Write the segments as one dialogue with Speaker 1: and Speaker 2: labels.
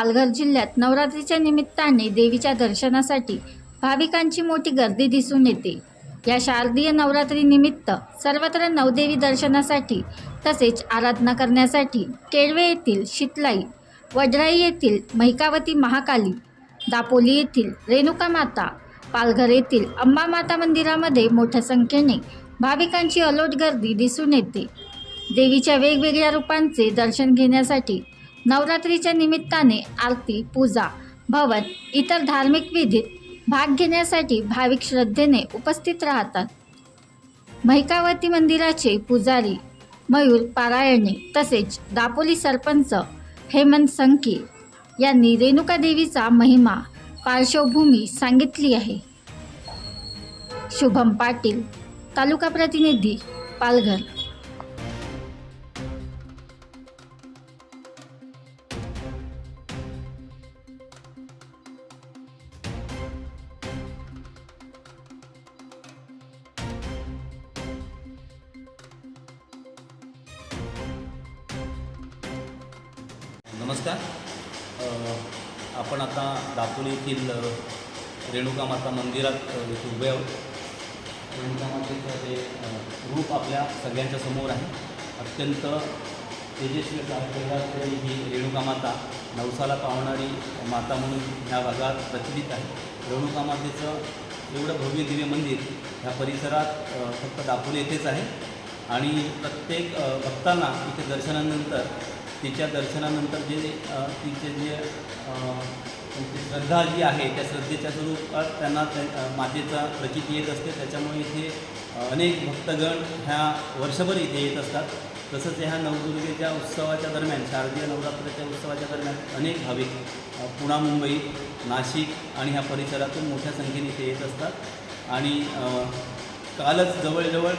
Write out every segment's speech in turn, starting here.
Speaker 1: पालघर जिल्ह्यात नवरात्रीच्या निमित्ताने देवीच्या दर्शनासाठी भाविकांची मोठी गर्दी दिसून येते. या शारदीय नवरात्रीनिमित्त सर्वत्र नवदेवी दर्शनासाठी तसेच आराधना करण्यासाठी केळवे येथील शितलाई वडराई येथील महिकावती महाकाली दापोली येथील रेणुका माता पालघर येथील अंबा माता मंदिरामध्ये मोठ्या संख्येने भाविकांची अलोट गर्दी दिसून येते. देवीच्या वेगवेगळ्या रूपांचे दर्शन घेण्यासाठी नवरात्रीच्या निमित्ताने आरती पूजा भवन इतर धार्मिक विधीत भाग घेण्यासाठी भाविक श्रद्धेने उपस्थित राहतात. महिकावती मंदिराचे पुजारी मयूर पारायणे तसेच दापोली सरपंच हेमंत संकी यांनी रेणुका देवीचा महिमा पार्श्वभूमी सांगितली आहे. शुभम पाटील तालुका प्रतिनिधी पालघर.
Speaker 2: नमस्कार. आपण आता दापोली येथील रेणुका माता मंदिरात इथे उभे आहोत. रेणुका मातेचं ते रूप आपल्या सगळ्यांच्या समोर आहे. अत्यंत तेजस्वी असलेली ही रेणुका माता नवसाला पावणारी माता म्हणून ह्या भागात प्रचलित आहे. रेणुका मातेचं एवढं भव्य दिव्य मंदिर ह्या परिसरात फक्त दापोली येथेच आहे. आणि प्रत्येक भक्तांना इथे दर्शनानंतर तिच्या दर्शनानंतर जे तिचे जे श्रद्धा जी आहे त्या श्रद्धेच्या स्वरूपात त्यांना त्या मातेचा प्रचिती येत असते. त्याच्यामुळे इथे अनेक भक्तगण ह्या वर्षभर इथे येत असतात. तसंच ह्या नवदुर्गेच्या उत्सवाच्या दरम्यान शारदीय नवरात्राच्या उत्सवाच्या दरम्यान अनेक भाविक पुणा मुंबई नाशिक आणि ह्या परिसरातून मोठ्या संख्येने इथे येत असतात. आणि कालच जवळजवळ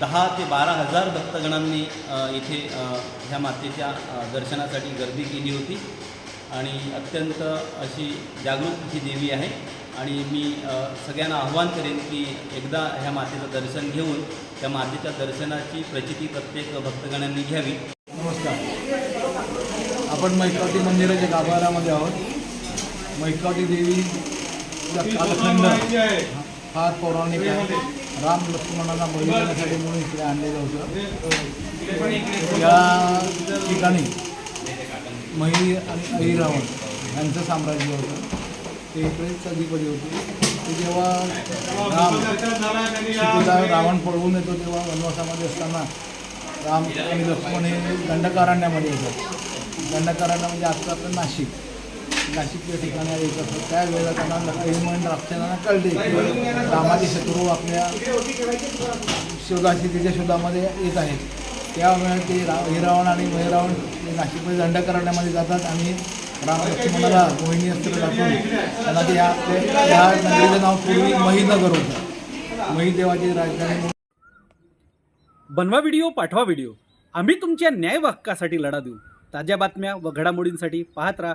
Speaker 2: दहा ते बारा हजार भक्तगणांनी इथे ह्या मातेच्या दर्शनासाठी गर्दी केली होती. आणि अत्यंत अशी जागृत ही देवी आहे. आणि मी सगळ्यांना आव्हान करेन की एकदा ह्या मातेचं दर्शन घेऊन त्या मातेच्या दर्शनाची प्रचिती प्रत्येक भक्तगणांनी घ्यावी.
Speaker 3: नमस्कार. आपण मैकावती मंदिराच्या गाभाऱ्यामध्ये आहोत. मैकावती देवीचा कालखंड फार पौराणिक आहे. राम लक्ष्मणाला बळी देण्यासाठी म्हणून इकडे आणलेलं होतं. या ठिकाणी मही आणि अहिरावण यांचं साम्राज्य होतं. ते इकडेच अधिपती होते. ते जेव्हा राम सीतेला रावण पळवून येतो तेव्हा वनवासामध्ये असताना राम आणि लक्ष्मण हे दंडकारण्यामध्ये येतात. दंडकारण्य म्हणजे आजचं आपलं नाशिक. नाशिकच्या ठिकाणी येत असतो त्यावेळेला त्यांना ऐमन राक्षसांना कळले. रामाचे शत्रू आपल्या शोधाशी तिच्या शोधामध्ये येत आहेत. त्यावेळेला ते रा हिरावण आणि महिरावण नाशिकमध्ये नाशिकमध्ये दंडकारण्यामध्ये जातात. आणि राम मोहिनी अस्त्र दाखवून त्यांना ते या नगरीचं नाव पूर्वी महीनगर होतं. महीदेवाची राजधानी म्हणून.
Speaker 4: बनवा व्हिडिओ पाठवा व्हिडिओ. आम्ही तुमच्या न्याय हक्कासाठी लढा देऊ. ताज्या बातम्या व घडामोडींसाठी पाहत राहा